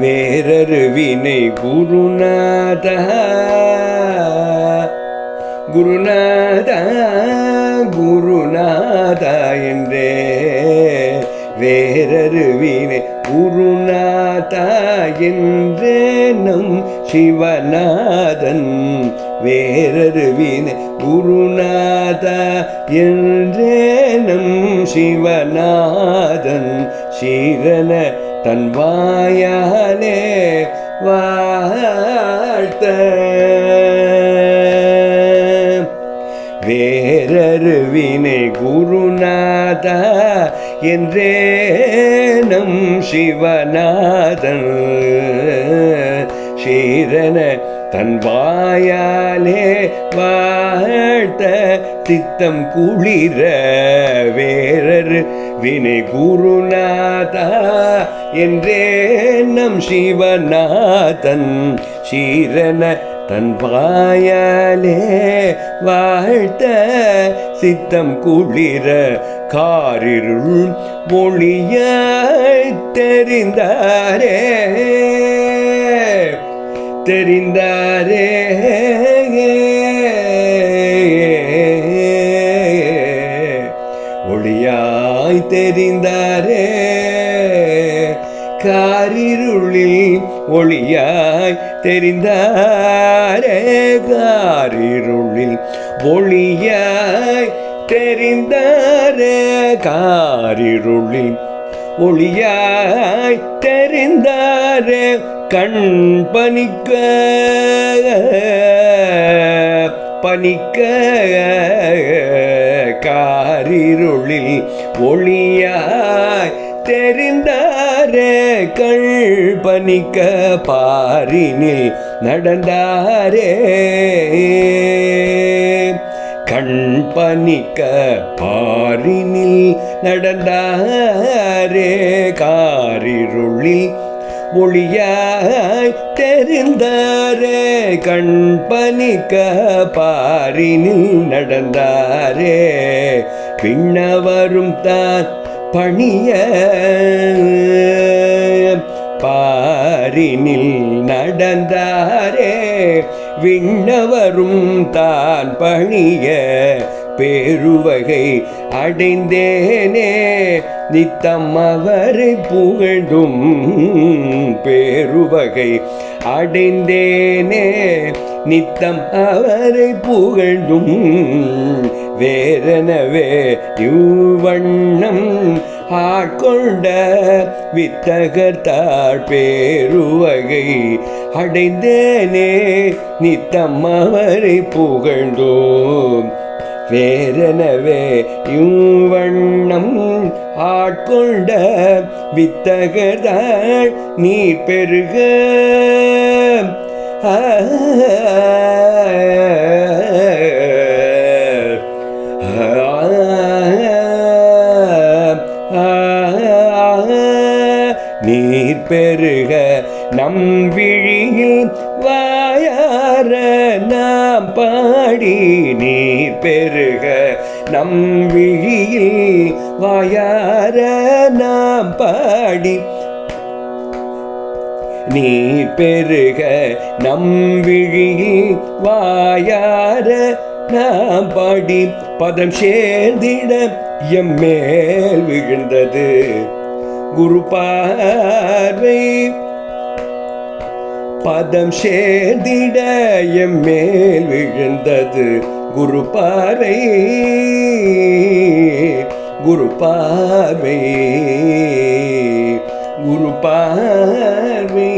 வேறரு வினை குருநாத குருநாத குருநாத என்றே. வேறரு வினை குருநாத என்றே நம் சிவநாதன். வேறரு வினை குருநாத என்றே நம் சிவநாதன். சீரன தன் வாயாலே வாழ்த்த. வேறருவினை குருநாத என்றே நம் சிவநாதன். சீரன தன் வாயாலே வாழ்த்த சித்தம் குளிரவே. வினை குருநாதா என்றே நம் சிவநாதன். சீரன தன் பாயாலே வாழ்த்த சித்தம் குளிர காரிருள் மொழிய தெரிந்தாரே. தெரிந்தாரே. தெரிந்தாரே. காரிருளில் ஒளியாய் தெரிந்தாரே. காரிருளில் ஒளியாய் தெரிந்தாரே. காரிருளில் ஒளியாய் தெரிந்தாரே. கண் பணிக்க பணிக்க. காரிருளில் ஒளியாய் தெரிந்தாரே கள் பாரினில் நடந்தாரே. கண்பனிக்க பாரினில் நடந்தாரே. காரிருளில் ஒளியாய் தெரிந்தாரே. கண்பனிக்க பாரினில் நடந்தாரே. பின்னவரும் தான் பணிய பாரினில் நடந்தாரே. விண்ணவரும் தான் பணிய பேருவகை அடைந்தேனே. நித்தம் அவரை புகழும் பேருவகை அடைந்தேனே. நித்தம் அவரை புகழும் வேறனவே இவ்வண்ணம் ஆட்கொண்ட வித்தகர்த்தாள் பேருவகை அடைந்தேனே நித்தம் அவரை புகழ்ந்தோம். வேறனவே இவ்வண்ணம் ஆட்கொண்ட வித்தகர்தாள் நீர் பெருக ஆ பெருக. நம் விழியில் வாயார நாம் பாடி நீர் பெருக. நம் விழியில் வாயார நாம் பாடி நீ பெருக. நம் விழியில் வாயார நாம் பாடி பதம் சேர்ந்திட எம்மேல் விழுந்தது. குரு பார்வை. பதம் சேர்ந்திட எம் மேல் விழுந்தது குரு பார்வை. குரு பார்வை. குரு பார்வை.